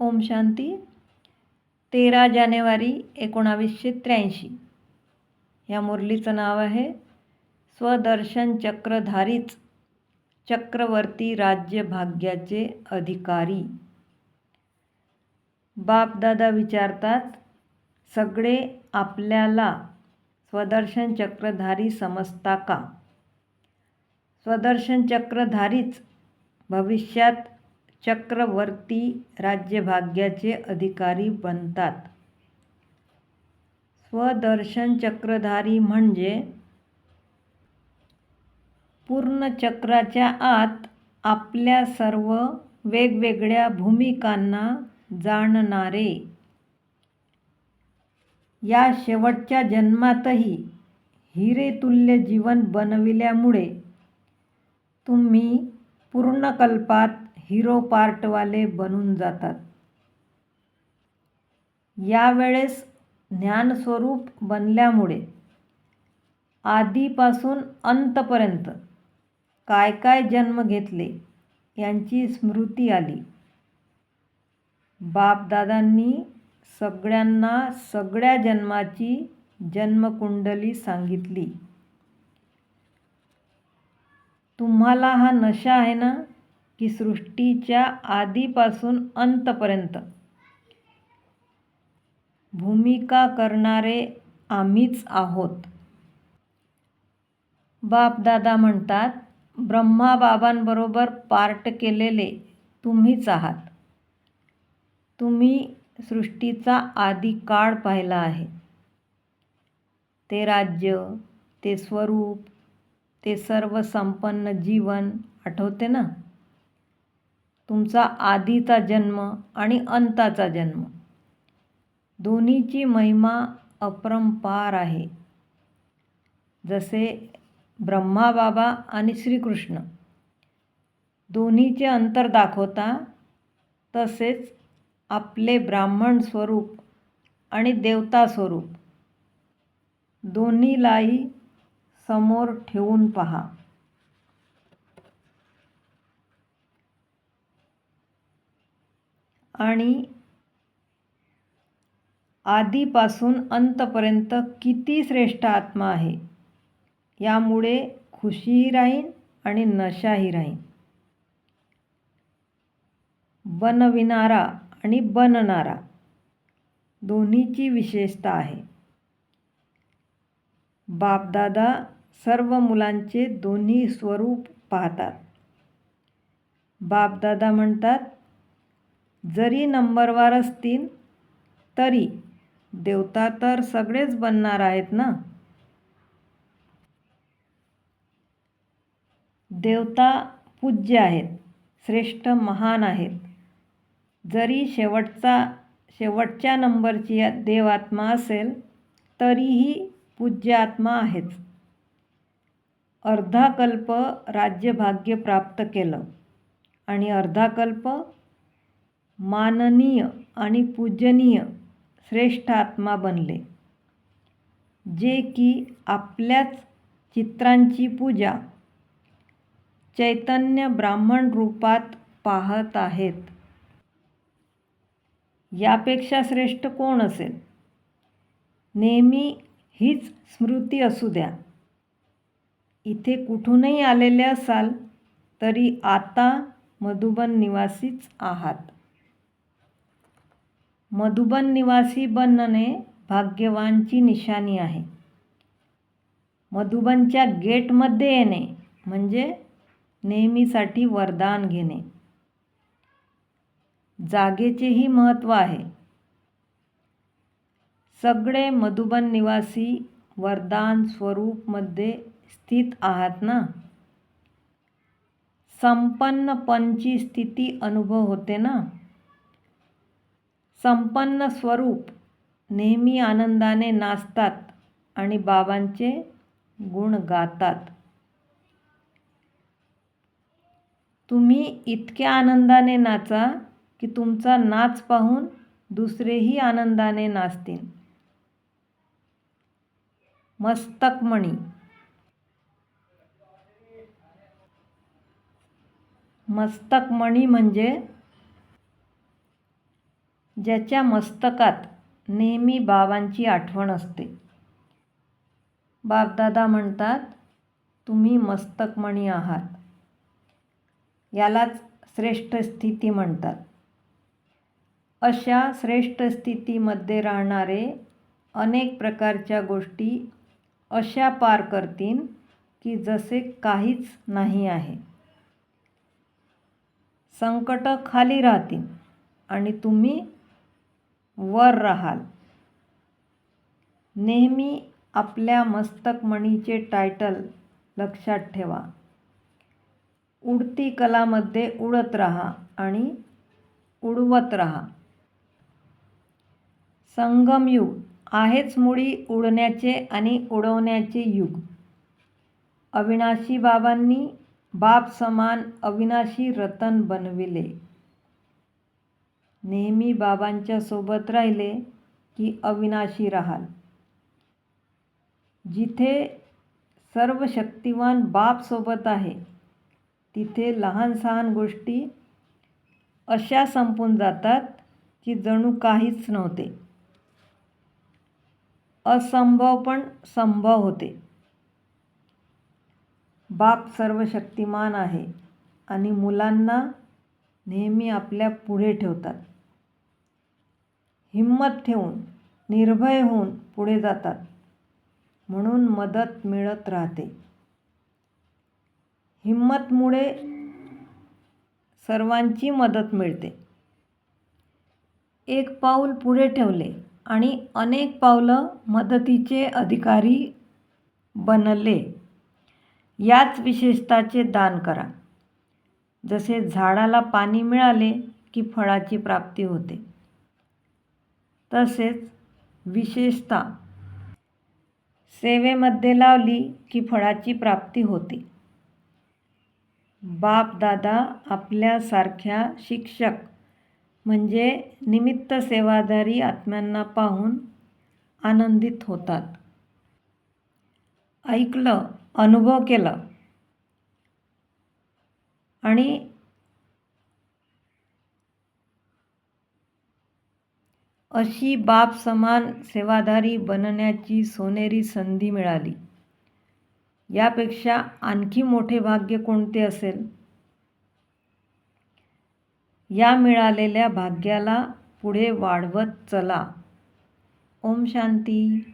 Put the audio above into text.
ओम शांती. तेरा जानेवारी एकोणावीसशे त्र्याऐंशी. ह्या मुरलीचं नाव आहे स्वदर्शन चक्रधारीच चक्रवर्ती राज्य भाग्याचे अधिकारी. बापदादा विचारतात सगळे आपल्याला स्वदर्शन चक्रधारी समजता का? स्वदर्शन चक्रधारीच. भविष्यात चक्रवर्ती राज्यभाग्याचे अधिकारी बनतात. स्वदर्शन चक्रधारी म्हणजे पूर्ण चक्राच्या आत आपल्या सर्व वेगवेगळ्या भूमिकांना जाणणारे. या शेवटच्या जन्मातही हिरेतुल्य जीवन बनविल्यामुळे तुम्ही पूर्णकल्पात हिरो पार्टवाले बनून जातात. यावेळेस ज्ञानस्वरूप बनल्यामुळे आधीपासून अंतपर्यंत काय काय जन्म घेतले यांची स्मृती आली. बापदादांनी सगळ्यांना सगळ्या जन्माची जन्मकुंडली सांगितली. तुम्हाला हा नशा आहे ना? की सृष्टीच्या आधीपासून अंतपर्यंत. भूमिका करणारे आम्हीच आहोत. बापदादा म्हणतात ब्रह्माबाबांबरोबर पार्ट केलेले तुम्हीच आहात. तुम्ही सृष्टीचा आधी काळ पाहिला आहे. ते राज्य ते स्वरूप ते सर्व संपन्न जीवन आठवते ना? तुमचा आधीचा जन्म आणि अंताचा जन्म. दोन्हीची महिमा अपरंपार आहे. जसे ब्रह्माबाबा आणि श्रीकृष्ण. दोन्हीचे अंतर दाखवता तसेच आपले ब्राह्मण स्वरूप आणि देवता स्वरूप. दोन्हीलाही समोर ठेवून पहा. आणि आधीपासून अंतपर्यंत किती श्रेष्ठ आत्मा आहे? यामुळे खुशीही राहीन आणि नशाही राहीन. बनविणारा आणि बनणारा दोन्हीची विशेषता आहे. बापदादा सर्व मुलांचे दोन्ही स्वरूप पाहतात. बापदादा म्हणतात जरी नंबरवार असतील तरी देवता तर सगळेच बनणार आहेत ना? देवता पूज्य आहेत श्रेष्ठ महान आहेत. जरी शेवटचा शेवटच्या नंबरची देवात्मा असेल तरीही पूज्य आत्मा आहेच अर्धाकल्प राज्यभाग्य प्राप्त केलं आणि अर्धाकल्प माननीय आणि पूजनीय श्रेष्ठ आत्मा बनले. जे की आपल्याच चित्रांची पूजा चैतन्य ब्राह्मण रूपात पाहत आहेत. यापेक्षा श्रेष्ठ कोण असेल? नेहमी हीच स्मृती असू द्या. इथे कुठूनही आलेले असाल तरी आता मधुबन निवासीच आहात. मधुबन निवासी बनणे भाग्यवानची निशाणी आहे. मधुबनच्या गेटमध्ये येणे म्हणजे नेहमीसाठी वरदान घेणे. जागेचेही महत्त्व आहे. सगळे मधुबन निवासी वरदान स्वरूपमध्ये स्थित आहात ना? संपन्नपणची स्थिती अनुभव होते ना? संपन्न स्वरूप नेहमी आनंदाने नाचतात आणि बाबांचे गुण गातात. तुम्ही इतक्या आनंदाने नाचा की तुमचा नाच पाहून दुसरेही आनंदाने नाचतील. मस्तकमणी. मस्तकमणी म्हणजे ज्याच्या मस्तकात नेहमी बाबांची आठवण असते. बापदादा म्हणतात तुम्ही मस्तकमणी आहात. यालाच श्रेष्ठ स्थिती म्हणतात. अशा श्रेष्ठ स्थितीमध्ये राहणारे अनेक प्रकारच्या गोष्टी अशा पार करतील की जसे काहीच नाही आहे. संकट खाली राहतील आणि तुम्ही वर राहाल. नेहमी आपल्या मस्तकमणीचे टायटल लक्षात ठेवा. उडती कलामध्ये उडत राहा आणि उडवत राहा. संगमयुग आहेच मुळी उडण्याचे आणि उडवण्याचे युग. अविनाशी बाबांनी बाप समान अविनाशी रतन बनविले. नेहमी बाबांच्या सोबत राहिले की अविनाशी राहाल. जिथे सर्व शक्तिवान बापसोबत आहे तिथे लहान सहान गोष्टी अशा संपून जातात की जणू काहीच नव्हते. असंभव पण संभव होते. बाप सर्व शक्तिमान आहे आणि मुलांना नेहमी आपल्या पुढे ठेवतात. हिंमत ठेवून निर्भय होऊन पुढे जातात. म्हणून मदत मिळत राहते. हिंमतमुळे सर्वांची मदत मिळते. एक पाऊल पुढे ठेवले आणि अनेक पावलं मदतीचे अधिकारी बनले. याच विशेषताचे दान करा. जसे झाडाला पाणी मिळाले की फळाची प्राप्ती होते. तसेच विशेषता सेवेमध्ये लावली की फळाची प्राप्ती होते. बाप दादा आपल्यासारख्या शिक्षक म्हणजे निमित्त सेवाधारी आत्म्यांना पाहून आनंदित होतात. ऐकलं अनुभव केलं. आणि अशी बाप समान सेवाधारी बनण्याची सोनेरी संधी मिळाली. यापेक्षा आणखी मोठे भाग्य कोणते असेल? या मिळालेल्या भाग्याला पुढे वाढवत चला. ओम शांती.